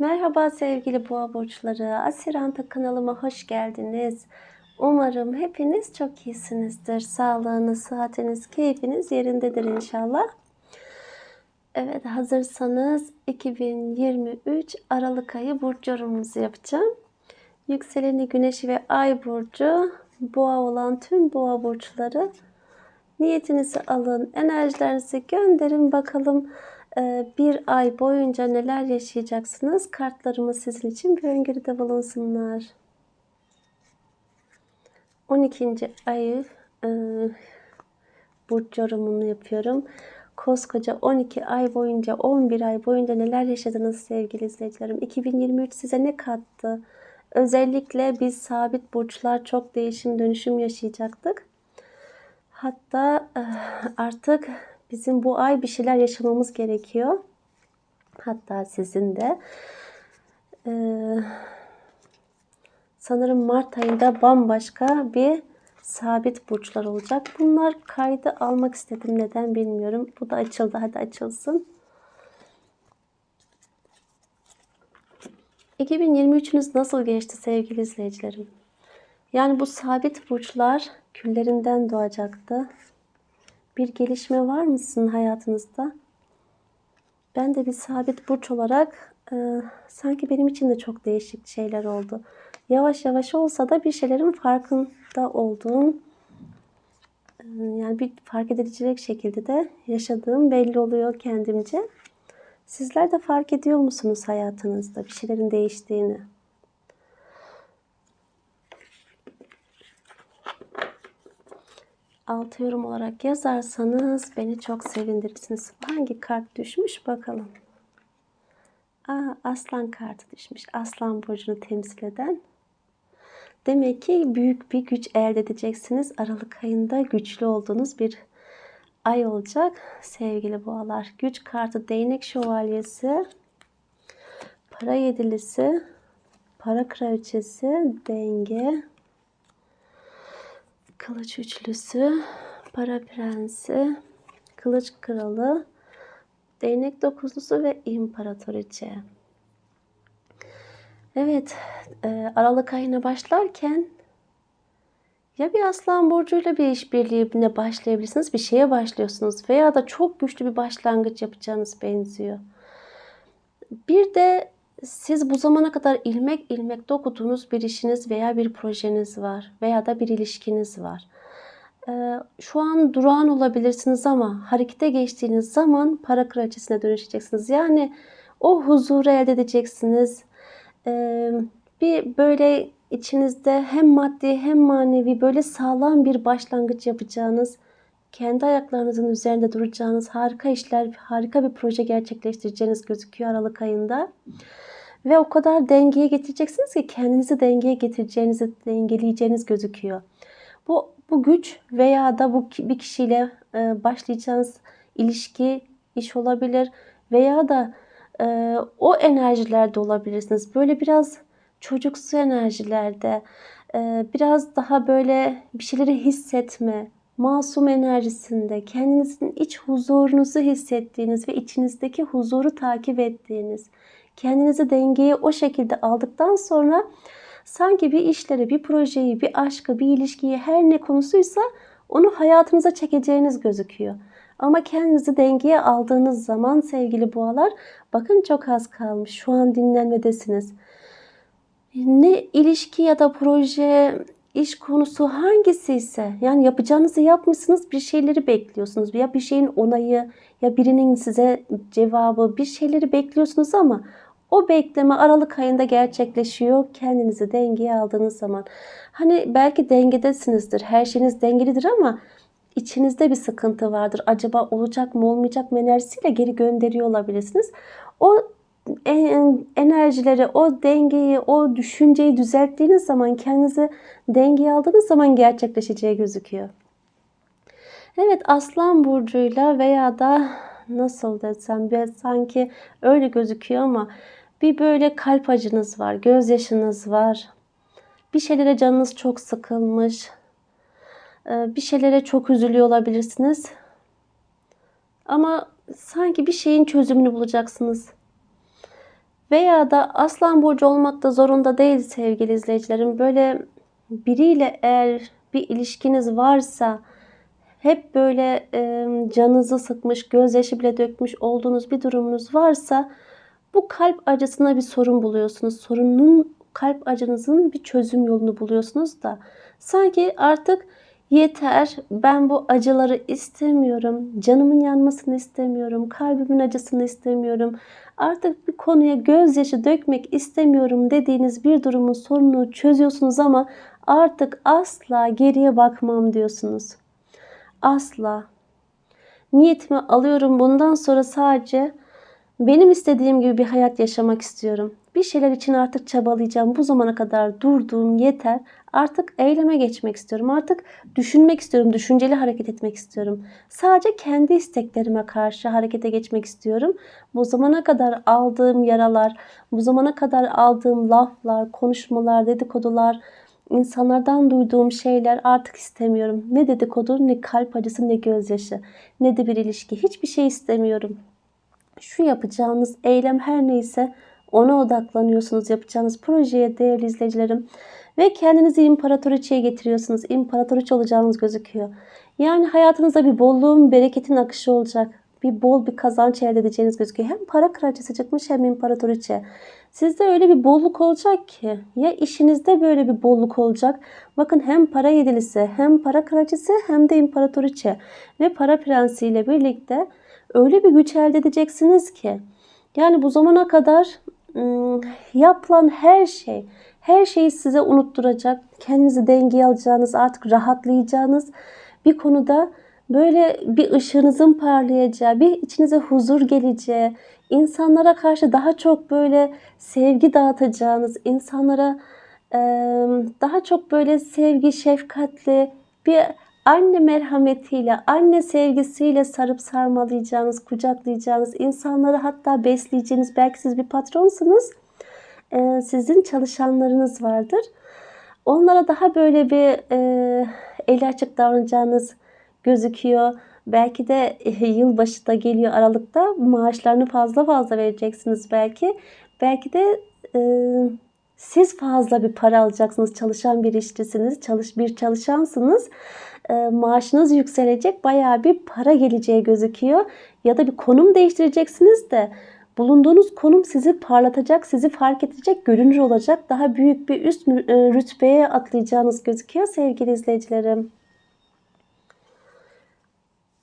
Merhaba sevgili boğa burçları. Asiranta kanalıma hoş geldiniz. Umarım hepiniz çok iyisinizdir. Sağlığınız, sıhhatiniz, keyfiniz yerindedir inşallah. Evet hazırsanız 2023 Aralık ayı burç yorumumuzu yapacağım. Yükseleni güneşi ve ay burcu boğa olan tüm boğa burçları niyetinizi alın, enerjilerinizi gönderin bakalım ee, bir ay boyunca neler yaşayacaksınız? Kartlarımız sizin için bir öngörüde bulunsunlar. 12. ayı e, burç yorumunu yapıyorum. Koskoca 12 ay boyunca, 11 ay boyunca neler yaşadınız sevgili izleyicilerim? 2023 size ne kattı? Özellikle biz sabit burçlar çok değişim dönüşüm yaşayacaktık. Hatta e, artık bizim bu ay bir şeyler yaşamamız gerekiyor. Hatta sizin de. Ee, sanırım Mart ayında bambaşka bir sabit burçlar olacak. Bunlar kaydı almak istedim. Neden bilmiyorum. Bu da açıldı. Hadi açılsın. 2023'ünüz nasıl geçti sevgili izleyicilerim? Yani bu sabit burçlar küllerinden doğacaktı bir gelişme var mı sizin hayatınızda? Ben de bir sabit burç olarak e, sanki benim için de çok değişik şeyler oldu. Yavaş yavaş olsa da bir şeylerin farkında olduğum e, yani bir fark edilecek şekilde de yaşadığım belli oluyor kendimce. Sizler de fark ediyor musunuz hayatınızda bir şeylerin değiştiğini? Altı yorum olarak yazarsanız beni çok sevindirirsiniz. Hangi kart düşmüş bakalım. Aa, aslan kartı düşmüş. Aslan burcunu temsil eden. Demek ki büyük bir güç elde edeceksiniz. Aralık ayında güçlü olduğunuz bir ay olacak sevgili boğalar. Güç kartı değnek şövalyesi, para yedilisi, para kraliçesi, denge, Kılıç üçlüsü, para prensi, kılıç kralı, değnek dokuzlusu ve imparatoriçe. Evet, e, Aralık ayına başlarken ya bir aslan burcuyla bir işbirliğine başlayabilirsiniz, bir şeye başlıyorsunuz veya da çok güçlü bir başlangıç yapacağınız benziyor. Bir de siz bu zamana kadar ilmek ilmek dokuduğunuz bir işiniz veya bir projeniz var veya da bir ilişkiniz var. Ee, şu an durağan olabilirsiniz ama harekete geçtiğiniz zaman para kraliçesine dönüşeceksiniz. Yani o huzuru elde edeceksiniz. Ee, bir böyle içinizde hem maddi hem manevi böyle sağlam bir başlangıç yapacağınız, kendi ayaklarınızın üzerinde duracağınız harika işler, harika bir proje gerçekleştireceğiniz gözüküyor Aralık ayında. Ve o kadar dengeye getireceksiniz ki kendinizi dengeye getireceğinizi, dengeleyeceğiniz gözüküyor. Bu, bu güç veya da bu bir kişiyle e, başlayacağınız ilişki, iş olabilir veya da e, o enerjilerde olabilirsiniz. Böyle biraz çocuksu enerjilerde, e, biraz daha böyle bir şeyleri hissetme, masum enerjisinde, kendinizin iç huzurunuzu hissettiğiniz ve içinizdeki huzuru takip ettiğiniz, kendinizi dengeye o şekilde aldıktan sonra sanki bir işleri, bir projeyi, bir aşkı, bir ilişkiyi her ne konusuysa onu hayatınıza çekeceğiniz gözüküyor. Ama kendinizi dengeye aldığınız zaman sevgili boğalar bakın çok az kalmış. Şu an dinlenmedesiniz. Ne ilişki ya da proje, iş konusu hangisi ise yani yapacağınızı yapmışsınız bir şeyleri bekliyorsunuz. Ya bir şeyin onayı ya birinin size cevabı bir şeyleri bekliyorsunuz ama o bekleme Aralık ayında gerçekleşiyor. Kendinizi dengeye aldığınız zaman. Hani belki dengedesinizdir. Her şeyiniz dengelidir ama içinizde bir sıkıntı vardır. Acaba olacak mı olmayacak mı enerjisiyle geri gönderiyor olabilirsiniz. O enerjileri, o dengeyi, o düşünceyi düzelttiğiniz zaman, kendinizi dengeye aldığınız zaman gerçekleşeceği gözüküyor. Evet Aslan Burcu'yla veya da nasıl desem bir sanki öyle gözüküyor ama bir böyle kalp acınız var, gözyaşınız var. Bir şeylere canınız çok sıkılmış. Ee, bir şeylere çok üzülüyor olabilirsiniz. Ama sanki bir şeyin çözümünü bulacaksınız. Veya da Aslan burcu olmak da zorunda değil sevgili izleyicilerim. Böyle biriyle eğer bir ilişkiniz varsa hep böyle e, canınızı sıkmış, gözyaşı bile dökmüş olduğunuz bir durumunuz varsa bu kalp acısına bir sorun buluyorsunuz. Sorunun kalp acınızın bir çözüm yolunu buluyorsunuz da sanki artık yeter ben bu acıları istemiyorum. Canımın yanmasını istemiyorum. Kalbimin acısını istemiyorum. Artık bir konuya gözyaşı dökmek istemiyorum dediğiniz bir durumun sorununu çözüyorsunuz ama artık asla geriye bakmam diyorsunuz. Asla. Niyetimi alıyorum bundan sonra sadece benim istediğim gibi bir hayat yaşamak istiyorum. Bir şeyler için artık çabalayacağım. Bu zamana kadar durduğum yeter. Artık eyleme geçmek istiyorum. Artık düşünmek istiyorum. Düşünceli hareket etmek istiyorum. Sadece kendi isteklerime karşı harekete geçmek istiyorum. Bu zamana kadar aldığım yaralar, bu zamana kadar aldığım laflar, konuşmalar, dedikodular, insanlardan duyduğum şeyler artık istemiyorum. Ne dedikodu, ne kalp acısı, ne gözyaşı, ne de bir ilişki. Hiçbir şey istemiyorum. Şu yapacağınız eylem her neyse ona odaklanıyorsunuz yapacağınız projeye değerli izleyicilerim. Ve kendinizi imparatoriçeye getiriyorsunuz. İmparatoriçe olacağınız gözüküyor. Yani hayatınızda bir bolluğun, bereketin akışı olacak. Bir bol bir kazanç elde edeceğiniz gözüküyor. Hem para kraliçesi çıkmış hem imparatoriçe. Sizde öyle bir bolluk olacak ki ya işinizde böyle bir bolluk olacak. Bakın hem para yedilisi hem para kraliçesi hem de imparatoriçe ve para prensiyle birlikte öyle bir güç elde edeceksiniz ki. Yani bu zamana kadar yapılan her şey, her şeyi size unutturacak, kendinizi dengeye alacağınız, artık rahatlayacağınız bir konuda böyle bir ışığınızın parlayacağı, bir içinize huzur geleceği, insanlara karşı daha çok böyle sevgi dağıtacağınız, insanlara daha çok böyle sevgi, şefkatli bir anne merhametiyle, anne sevgisiyle sarıp sarmalayacağınız, kucaklayacağınız, insanları hatta besleyeceğiniz, belki siz bir patronsunuz, sizin çalışanlarınız vardır. Onlara daha böyle bir e, eli açık davranacağınız gözüküyor. Belki de e, yılbaşı da geliyor Aralık'ta maaşlarını fazla fazla vereceksiniz belki. Belki de e, siz fazla bir para alacaksınız. Çalışan bir işçisiniz, çalış bir çalışansınız. E, maaşınız yükselecek, bayağı bir para geleceği gözüküyor. Ya da bir konum değiştireceksiniz de bulunduğunuz konum sizi parlatacak, sizi fark edecek, görünür olacak. Daha büyük bir üst rütbeye atlayacağınız gözüküyor sevgili izleyicilerim.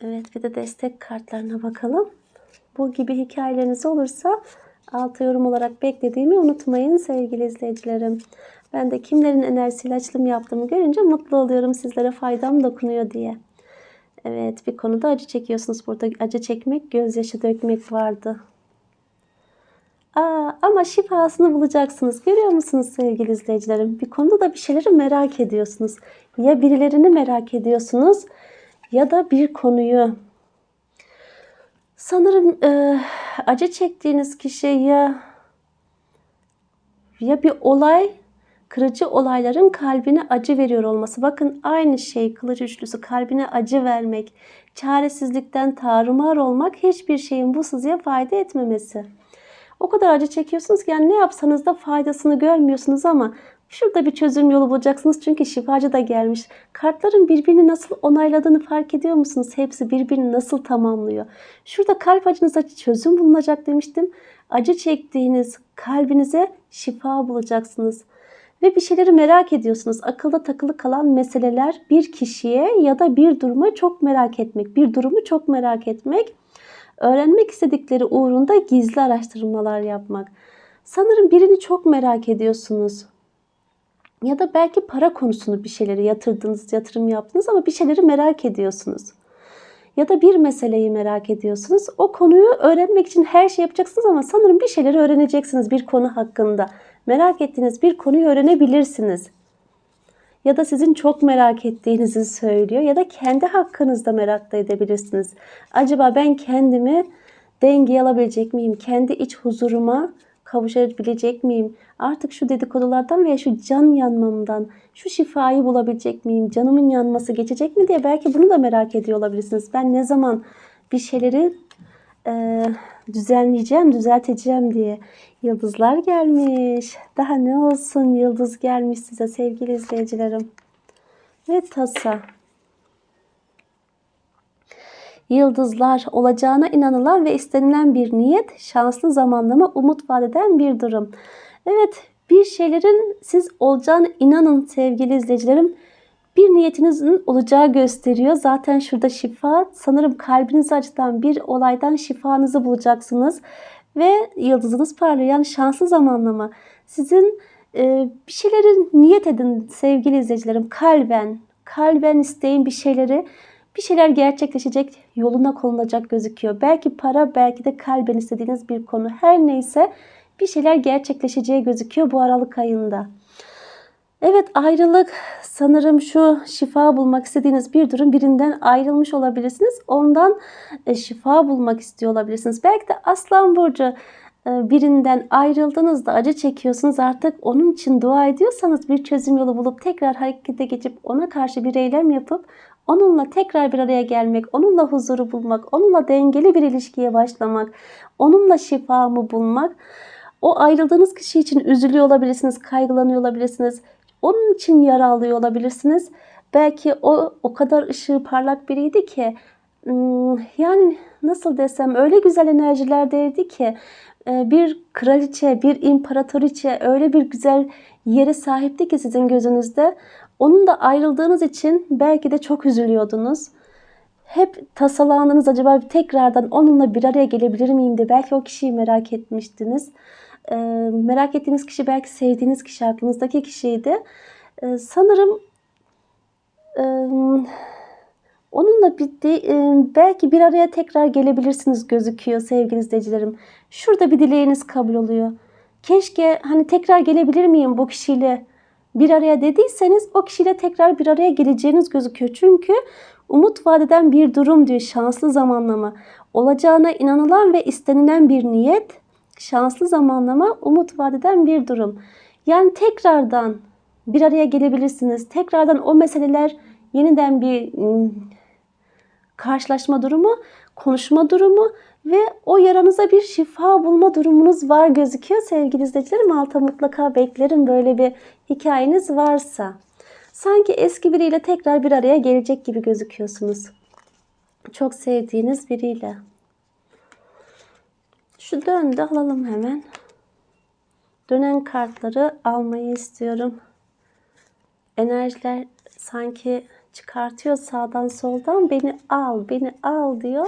Evet bir de destek kartlarına bakalım. Bu gibi hikayeleriniz olursa altı yorum olarak beklediğimi unutmayın sevgili izleyicilerim. Ben de kimlerin enerjisiyle açılım yaptığımı görünce mutlu oluyorum sizlere faydam dokunuyor diye. Evet bir konuda acı çekiyorsunuz. Burada acı çekmek, gözyaşı dökmek vardı. Aa, ama şifasını bulacaksınız. Görüyor musunuz sevgili izleyicilerim? Bir konuda da bir şeyleri merak ediyorsunuz. Ya birilerini merak ediyorsunuz ya da bir konuyu sanırım e, acı çektiğiniz kişi ya ya bir olay kırıcı olayların kalbine acı veriyor olması. Bakın aynı şey kılıç üçlüsü kalbine acı vermek, çaresizlikten tarumar olmak hiçbir şeyin bu sızıya fayda etmemesi. O kadar acı çekiyorsunuz ki yani ne yapsanız da faydasını görmüyorsunuz ama Şurada bir çözüm yolu bulacaksınız çünkü şifacı da gelmiş. Kartların birbirini nasıl onayladığını fark ediyor musunuz? Hepsi birbirini nasıl tamamlıyor? Şurada kalp acınıza çözüm bulunacak demiştim. Acı çektiğiniz kalbinize şifa bulacaksınız. Ve bir şeyleri merak ediyorsunuz. Akılda takılı kalan meseleler bir kişiye ya da bir duruma çok merak etmek. Bir durumu çok merak etmek. Öğrenmek istedikleri uğrunda gizli araştırmalar yapmak. Sanırım birini çok merak ediyorsunuz ya da belki para konusunu bir şeyleri yatırdınız, yatırım yaptınız ama bir şeyleri merak ediyorsunuz. Ya da bir meseleyi merak ediyorsunuz. O konuyu öğrenmek için her şey yapacaksınız ama sanırım bir şeyleri öğreneceksiniz bir konu hakkında. Merak ettiğiniz bir konuyu öğrenebilirsiniz. Ya da sizin çok merak ettiğinizi söylüyor ya da kendi hakkınızda merak da edebilirsiniz. Acaba ben kendimi dengeye alabilecek miyim? Kendi iç huzuruma kavuşabilecek miyim? Artık şu dedikodulardan veya şu can yanmamdan şu şifayı bulabilecek miyim? Canımın yanması geçecek mi diye belki bunu da merak ediyor olabilirsiniz. Ben ne zaman bir şeyleri e, düzenleyeceğim, düzelteceğim diye. Yıldızlar gelmiş. Daha ne olsun yıldız gelmiş size sevgili izleyicilerim. Ve tasa. Yıldızlar olacağına inanılan ve istenilen bir niyet, şanslı zamanlama, umut vadeden bir durum. Evet, bir şeylerin siz olacağına inanın sevgili izleyicilerim. Bir niyetinizin olacağı gösteriyor. Zaten şurada şifa. Sanırım kalbinizi acıtan bir olaydan şifanızı bulacaksınız. Ve yıldızınız parlıyor. Yani şanslı zamanlama. Sizin e, bir şeyleri niyet edin sevgili izleyicilerim. Kalben, kalben isteyin bir şeyleri bir şeyler gerçekleşecek, yoluna konulacak gözüküyor. Belki para, belki de kalben istediğiniz bir konu. Her neyse bir şeyler gerçekleşeceği gözüküyor bu Aralık ayında. Evet ayrılık sanırım şu şifa bulmak istediğiniz bir durum birinden ayrılmış olabilirsiniz. Ondan e, şifa bulmak istiyor olabilirsiniz. Belki de Aslan Burcu e, birinden ayrıldığınızda acı çekiyorsunuz artık onun için dua ediyorsanız bir çözüm yolu bulup tekrar harekete geçip ona karşı bir eylem yapıp onunla tekrar bir araya gelmek, onunla huzuru bulmak, onunla dengeli bir ilişkiye başlamak, onunla şifamı bulmak. O ayrıldığınız kişi için üzülüyor olabilirsiniz, kaygılanıyor olabilirsiniz. Onun için yara olabilirsiniz. Belki o o kadar ışığı parlak biriydi ki hmm, yani nasıl desem öyle güzel enerjilerdeydi ki e, bir kraliçe, bir imparatoriçe öyle bir güzel yere sahipti ki sizin gözünüzde. Onun da ayrıldığınız için belki de çok üzülüyordunuz. Hep tasalandınız acaba tekrardan onunla bir araya gelebilir miyim diye. Belki o kişiyi merak etmiştiniz. Ee, merak ettiğiniz kişi belki sevdiğiniz kişi, aklınızdaki kişiydi. Ee, sanırım e, onunla bitti. E, belki bir araya tekrar gelebilirsiniz gözüküyor sevgili izleyicilerim. Şurada bir dileğiniz kabul oluyor. Keşke hani tekrar gelebilir miyim bu kişiyle bir araya dediyseniz o kişiyle tekrar bir araya geleceğiniz gözüküyor. Çünkü umut vadeden bir durum diyor şanslı zamanlama. Olacağına inanılan ve istenilen bir niyet, şanslı zamanlama, umut vadeden bir durum. Yani tekrardan bir araya gelebilirsiniz. Tekrardan o meseleler yeniden bir ıı, karşılaşma durumu, konuşma durumu ve o yaranıza bir şifa bulma durumunuz var gözüküyor sevgili izleyicilerim. Alta mutlaka beklerim böyle bir hikayeniz varsa. Sanki eski biriyle tekrar bir araya gelecek gibi gözüküyorsunuz. Çok sevdiğiniz biriyle. Şu döndü alalım hemen. Dönen kartları almayı istiyorum. Enerjiler sanki çıkartıyor sağdan soldan beni al, beni al diyor.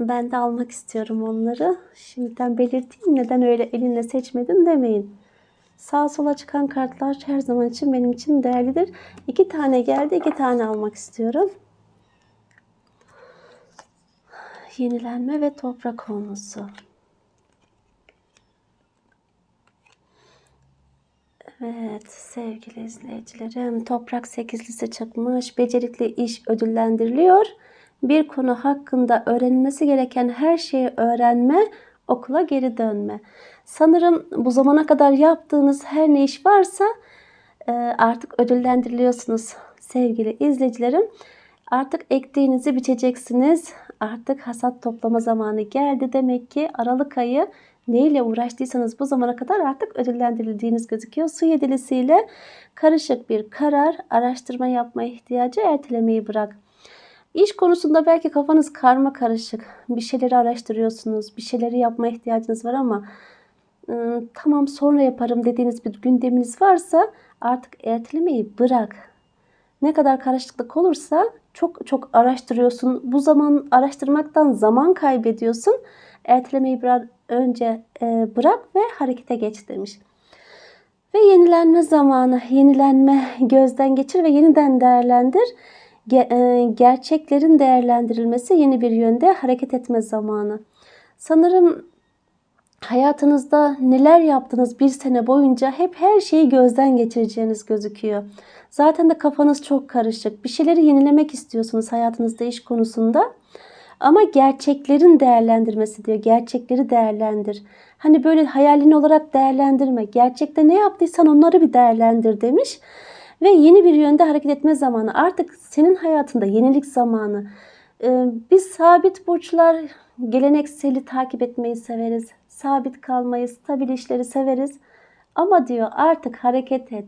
Ben de almak istiyorum onları. Şimdiden belirteyim neden öyle elinle seçmedin demeyin. Sağ sola çıkan kartlar her zaman için benim için değerlidir. İki tane geldi, iki tane almak istiyorum. Yenilenme ve toprak konusu. Evet sevgili izleyicilerim toprak sekizlisi çıkmış. Becerikli iş ödüllendiriliyor bir konu hakkında öğrenilmesi gereken her şeyi öğrenme, okula geri dönme. Sanırım bu zamana kadar yaptığınız her ne iş varsa e, artık ödüllendiriliyorsunuz sevgili izleyicilerim. Artık ektiğinizi biçeceksiniz. Artık hasat toplama zamanı geldi. Demek ki Aralık ayı neyle uğraştıysanız bu zamana kadar artık ödüllendirildiğiniz gözüküyor. Su yedilisiyle karışık bir karar, araştırma yapma ihtiyacı ertelemeyi bırak. İş konusunda belki kafanız karma karışık. Bir şeyleri araştırıyorsunuz. Bir şeyleri yapma ihtiyacınız var ama tamam sonra yaparım dediğiniz bir gündeminiz varsa artık ertelemeyi bırak. Ne kadar karışıklık olursa çok çok araştırıyorsun. Bu zaman araştırmaktan zaman kaybediyorsun. Ertelemeyi biraz önce e, bırak ve harekete geç demiş. Ve yenilenme zamanı, yenilenme gözden geçir ve yeniden değerlendir. E, gerçeklerin değerlendirilmesi yeni bir yönde hareket etme zamanı. Sanırım hayatınızda neler yaptınız bir sene boyunca hep her şeyi gözden geçireceğiniz gözüküyor. Zaten de kafanız çok karışık. Bir şeyleri yenilemek istiyorsunuz hayatınızda iş konusunda. Ama gerçeklerin değerlendirmesi diyor. Gerçekleri değerlendir. Hani böyle hayalini olarak değerlendirme. Gerçekte ne yaptıysan onları bir değerlendir demiş ve yeni bir yönde hareket etme zamanı. Artık senin hayatında yenilik zamanı. Ee, biz sabit burçlar gelenekseli takip etmeyi severiz. Sabit kalmayı, stabil işleri severiz. Ama diyor artık hareket et.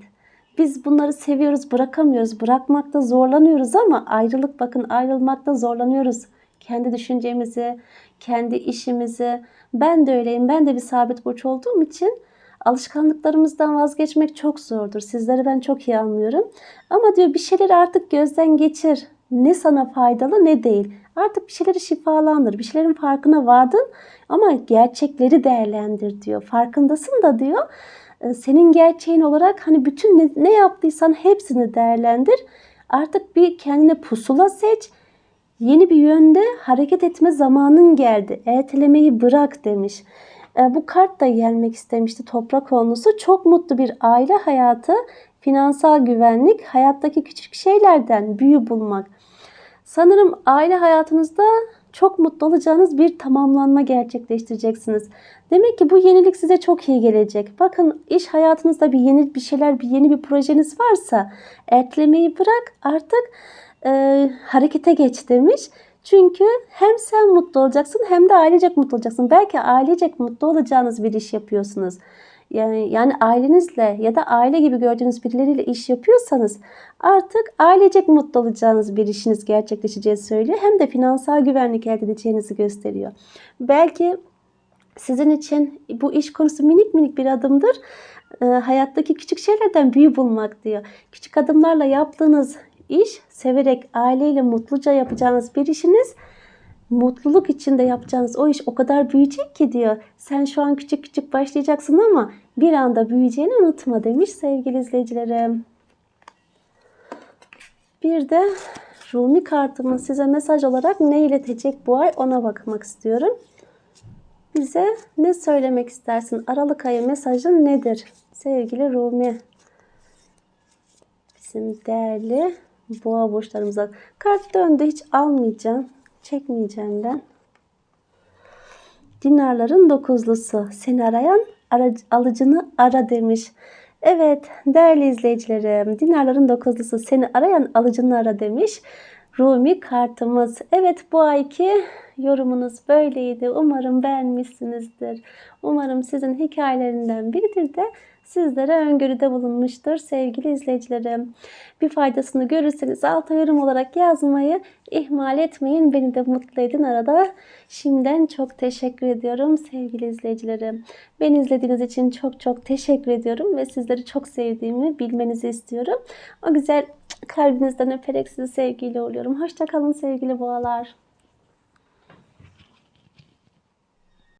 Biz bunları seviyoruz, bırakamıyoruz. Bırakmakta zorlanıyoruz ama ayrılık bakın ayrılmakta zorlanıyoruz. Kendi düşüncemizi, kendi işimizi. Ben de öyleyim. Ben de bir sabit burç olduğum için alışkanlıklarımızdan vazgeçmek çok zordur. Sizleri ben çok iyi anlıyorum. Ama diyor bir şeyleri artık gözden geçir. Ne sana faydalı ne değil. Artık bir şeyleri şifalandır. Bir şeylerin farkına vardın ama gerçekleri değerlendir diyor. Farkındasın da diyor. e, Senin gerçeğin olarak hani bütün ne, ne yaptıysan hepsini değerlendir. Artık bir kendine pusula seç. Yeni bir yönde hareket etme zamanın geldi. Ertelemeyi bırak demiş. E, bu kart da gelmek istemişti toprak konusu. Çok mutlu bir aile hayatı, finansal güvenlik, hayattaki küçük şeylerden büyü bulmak. Sanırım aile hayatınızda çok mutlu olacağınız bir tamamlanma gerçekleştireceksiniz. Demek ki bu yenilik size çok iyi gelecek. Bakın iş hayatınızda bir yeni bir şeyler, bir yeni bir projeniz varsa ertelemeyi bırak artık e, harekete geç demiş. Çünkü hem sen mutlu olacaksın hem de ailecek mutlu olacaksın. Belki ailecek mutlu olacağınız bir iş yapıyorsunuz. Yani, yani ailenizle ya da aile gibi gördüğünüz birileriyle iş yapıyorsanız artık ailecek mutlu olacağınız bir işiniz gerçekleşeceği söylüyor. Hem de finansal güvenlik elde edeceğinizi gösteriyor. Belki sizin için bu iş konusu minik minik bir adımdır. E, hayattaki küçük şeylerden büyü bulmak diyor. Küçük adımlarla yaptığınız iş, severek aileyle mutluca yapacağınız bir işiniz mutluluk içinde yapacağınız o iş o kadar büyüyecek ki diyor. Sen şu an küçük küçük başlayacaksın ama bir anda büyüyeceğini unutma demiş sevgili izleyicilerim. Bir de Rumi kartımız size mesaj olarak ne iletecek bu ay ona bakmak istiyorum. Bize ne söylemek istersin? Aralık ayı mesajın nedir? Sevgili Rumi. Bizim değerli boğa burçlarımıza. Kart döndü hiç almayacağım. Çekmeyeceğim ben. Dinarların dokuzlusu. Seni arayan ara- alıcını ara demiş. Evet değerli izleyicilerim. Dinarların dokuzlusu seni arayan alıcını ara demiş. Rumi kartımız. Evet bu ayki yorumunuz böyleydi. Umarım beğenmişsinizdir. Umarım sizin hikayelerinden biridir de sizlere öngörüde bulunmuştur sevgili izleyicilerim. Bir faydasını görürseniz alta yorum olarak yazmayı ihmal etmeyin. Beni de mutlu edin arada. Şimdiden çok teşekkür ediyorum sevgili izleyicilerim. Beni izlediğiniz için çok çok teşekkür ediyorum ve sizleri çok sevdiğimi bilmenizi istiyorum. O güzel kalbinizden öperek sizi sevgiyle oluyorum. Hoşçakalın sevgili boğalar.